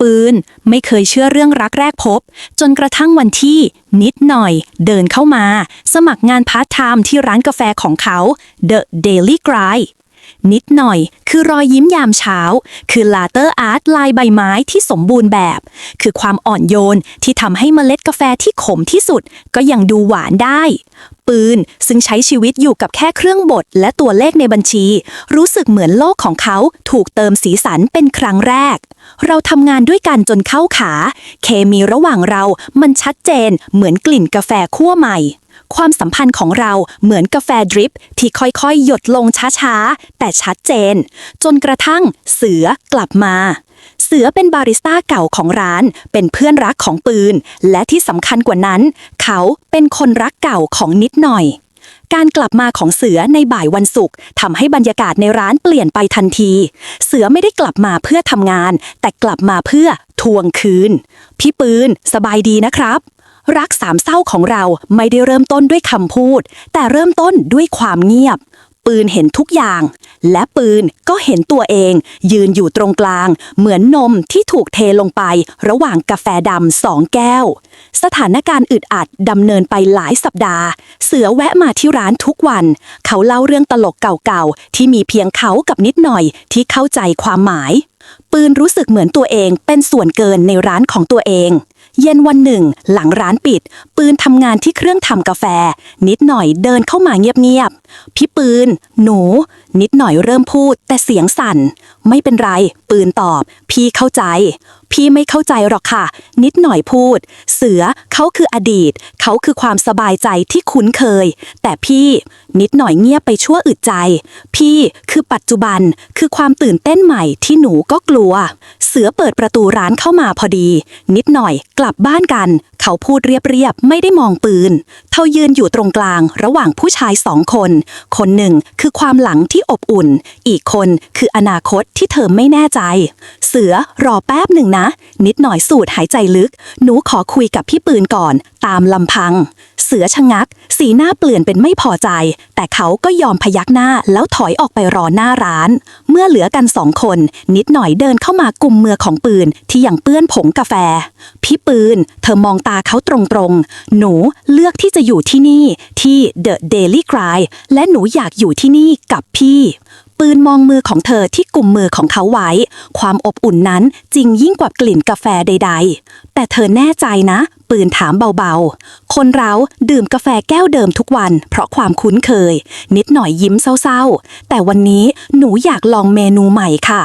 ปืน ไม่เคยเชื่อเรื่องรักแรกพบ จนกระทั่งวันที่นิดหน่อย เดินเข้ามา สมัครงานพาร์ทไทม์ที่ร้านกาแฟของเขา The Daily Grind นิดหน่อย คือรอยยิ้มยามเช้า คือลาเตอร์อาร์ตลายใบไม้ที่สมบูรณ์แบบ คือความอ่อนโยนที่ทำให้เมล็ดกาแฟที่ขมที่สุด ก็ยังดูหวานได้ ปืน ซึ่งใช้ชีวิตอยู่กับแค่เครื่องบดและตัวเลขในบัญชี รู้สึกเหมือนโลกของเขาถูกเติมสีสันเป็นครั้งแรก เราทำงานด้วยกันจนเข้าขา เคมีระหว่างเรามันชัดเจน เหมือนกลิ่นกาแฟคั่วใหม่ ความสัมพันธ์ของเราเหมือนกาแฟดริป ที่ค่อยๆ หยดลงช้าๆ แต่ชัดเจน จนกระทั่งเสือกลับมา เสือเป็นบาริสต้าเก่าของร้าน เป็นเพื่อนรักของปืน และที่สำคัญกว่านั้น เขาเป็นคนรักเก่าของนิดหน่อย การกลับมาของเสือในบ่ายวันศุกร์ทำให้บรรยากาศในร้านเปลี่ยนไปทันที เสือไม่ได้กลับมาเพื่อทำงาน แต่กลับมาเพื่อทวงคืน พี่ปืน สบายดีนะครับ รักสามเศร้าของเราไม่ได้เริ่มต้นด้วยคำพูด แต่เริ่มต้นด้วยความเงียบ ปืนเห็นทุกอย่าง และปืนก็เห็นตัวเอง ยืนอยู่ตรงกลาง เหมือนนมที่ถูกเทลงไประหว่างกาแฟดำสองแก้ว สถานการณ์อึดอัดดำเนินไปหลายสัปดาห์ เสือแวะมาที่ร้านทุกวัน เขาเล่าเรื่องตลกเก่าๆ ที่มีเพียงเขากับนิดหน่อยที่เข้าใจความหมาย ปืนรู้สึกเหมือนตัวเองเป็นส่วนเกินในร้านของตัวเอง เย็นวันหนึ่ง หลังร้านปิด ปืนทำงานที่เครื่องทำกาแฟ นิดหน่อยเดินเข้ามาเงียบๆพี่ปืน หนู นิดหน่อยเริ่มพูด แต่เสียงสั่น ไม่เป็นไร ปืนตอบ พี่เข้าใจ พี่ไม่เข้าใจหรอกค่ะ นิดหน่อยพูด เสือเขาคืออดีต เขาคือความสบายใจที่คุ้นเคย แต่พี่นิดหน่อยเงียบไปชั่วอึดใจ พี่คือปัจจุบันคือความตื่นเต้นใหม่ที่หนูก็กลัว สือเปิดประตูร้านเข้ามาพอดี นิดหน่อยกลับบ้านกัน เขาพูดเรียบๆ ไม่ได้มองปืนเท่ายืนอยู่ตรงกลางระหว่างผู้ชายสองคน คนหนึ่งคือความหลังที่อบอุ่น อีกคนคืออนาคตที่เธอไม่แน่ใจ เสือรอแป๊บหนึ่งนะ นิดหน่อยสูดหายใจลึก หนูขอคุยกับพี่ปืนก่อน ตามลำพัง เสือชะงัก สีหน้าเปลี่ยนเป็นไม่พอใจ แต่เขาก็ยอมพยักหน้าแล้วถอยออกไปรอหน้าร้าน เมื่อเหลือกันสองคน นิดหน่อยเดินเข้ามากุมมือของปืนที่ยังเปื้อนผงกาแฟ พี่ปืน เธอมองตาเขาตรงๆ หนูเลือกที่จะอยู่ที่นี่ที่ The Daily Cry และหนูอยากอยู่ที่นี่กับพี่ ปืนมองมือของเธอที่กลุ่มมือของเขาไว้ ความอบอุ่นนั้นจริงยิ่งกว่ากลิ่นกาแฟใด ๆ แต่เธอแน่ใจนะ ปืนถามเบาๆ คนเราดื่มกาแฟแก้วเดิมทุกวัน เพราะความคุ้นเคย นิดหน่อยยิ้มเศร้าๆ แต่วันนี้หนูอยากลองเมนูใหม่ค่ะ